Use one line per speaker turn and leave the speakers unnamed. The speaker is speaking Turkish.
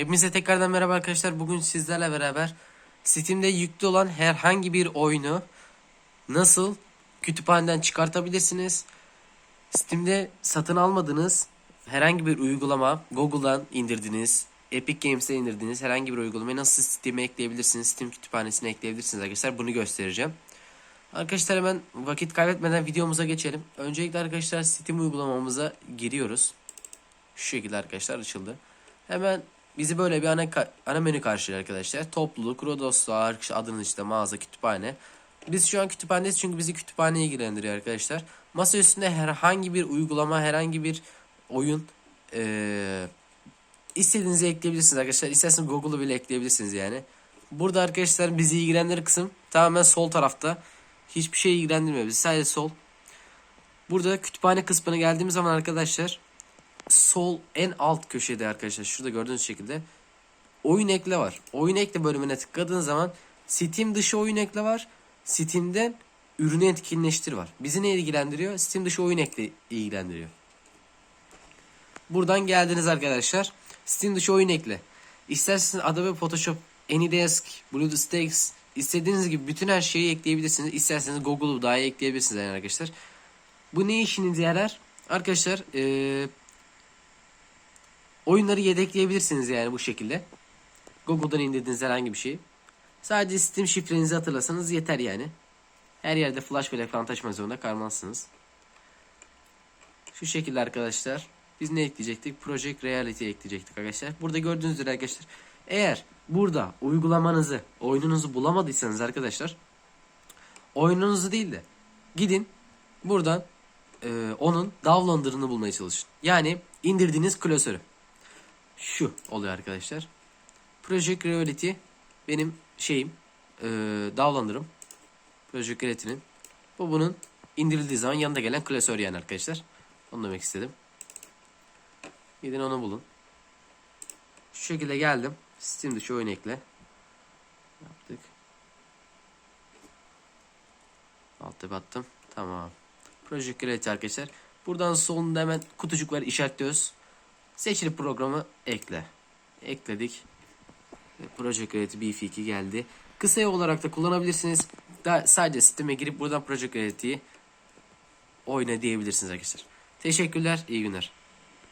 Hepinize tekrardan merhaba arkadaşlar. Bugün sizlerle beraber Steam'de yüklü olan herhangi bir oyunu nasıl kütüphaneden çıkartabilirsiniz? Steam'de satın almadığınız herhangi bir uygulama, Google'dan indirdiniz, Epic Games'te indirdiğiniz herhangi bir uygulamayı nasıl Steam'e ekleyebilirsiniz? Steam kütüphanesine ekleyebilirsiniz arkadaşlar. Bunu göstereceğim. Arkadaşlar hemen vakit kaybetmeden videomuza geçelim. Öncelikle arkadaşlar Steam uygulamamıza giriyoruz. Şu şekilde arkadaşlar açıldı. Hemen bizi böyle bir ana, ana menü karşılıyor arkadaşlar. Topluluk, Rodoslar, adının işte mağaza, kütüphane. Biz şu an kütüphanedeyiz çünkü bizi kütüphaneye ilgilendiriyor arkadaşlar. Masa üstünde herhangi bir uygulama, herhangi bir oyun eee istediğinizi ekleyebilirsiniz arkadaşlar. İsterseniz Google'u bile ekleyebilirsiniz yani. Burada arkadaşlar bizi ilgilendiren kısım tamamen sol tarafta. Hiçbir şey ilgilendirmiyor bizi. Sadece sol. Burada kütüphane kısmına geldiğimiz zaman arkadaşlar sol en alt köşede arkadaşlar şurada gördüğünüz şekilde oyun ekle var. Oyun ekle bölümüne tıkladığın zaman Steam dışı oyun ekle var. Steam'den ürünü etkinleştir var. Bizi ne ilgilendiriyor? Steam dışı oyun ekle ilgilendiriyor. Buradan geldiniz arkadaşlar. Steam dışı oyun ekle. İsterseniz Adobe Photoshop, Anydesk, BlueStacks istediğiniz gibi bütün her şeyi ekleyebilirsiniz. İsterseniz Google'u dahi ekleyebilirsiniz yani arkadaşlar. Bu ne işinize yarar? Arkadaşlar eee oyunları yedekleyebilirsiniz yani bu şekilde. Google'dan indirdiğiniz herhangi bir şeyi. Sadece Steam şifrenizi hatırlasanız yeter yani. Her yerde flash bellek falan taşımak zorunda kalmazsınız. Şu şekilde arkadaşlar. Biz ne ekleyecektik? Project Reality ekleyecektik arkadaşlar. Burada gördüğünüz üzere arkadaşlar. Eğer burada uygulamanızı, oyununuzu bulamadıysanız arkadaşlar. Oyununuzu değil de gidin buradan e, onun downloader'ını bulmaya çalışın. Yani indirdiğiniz klasörü. Şu oluyor arkadaşlar. Project Reality benim şeyim. E, downloader'ım. Project Reality'nin. Bu bunun indirildiği zaman yanında gelen klasör yani arkadaşlar. Onu demek istedim. Gidin onu bulun. Şu şekilde geldim. Steam dışı oyun ekle. Yaptık. Alt tab attım. Tamam. Project Reality arkadaşlar. Buradan solunda hemen kutucuk var işaretliyoruz. Seçili programı ekle. Ekledik. Ve Project Reality BF2 geldi. Kısa olarak da kullanabilirsiniz. Da sadece sisteme girip buradan Project Reality'yi oyna diyebilirsiniz arkadaşlar. Teşekkürler. iyi günler.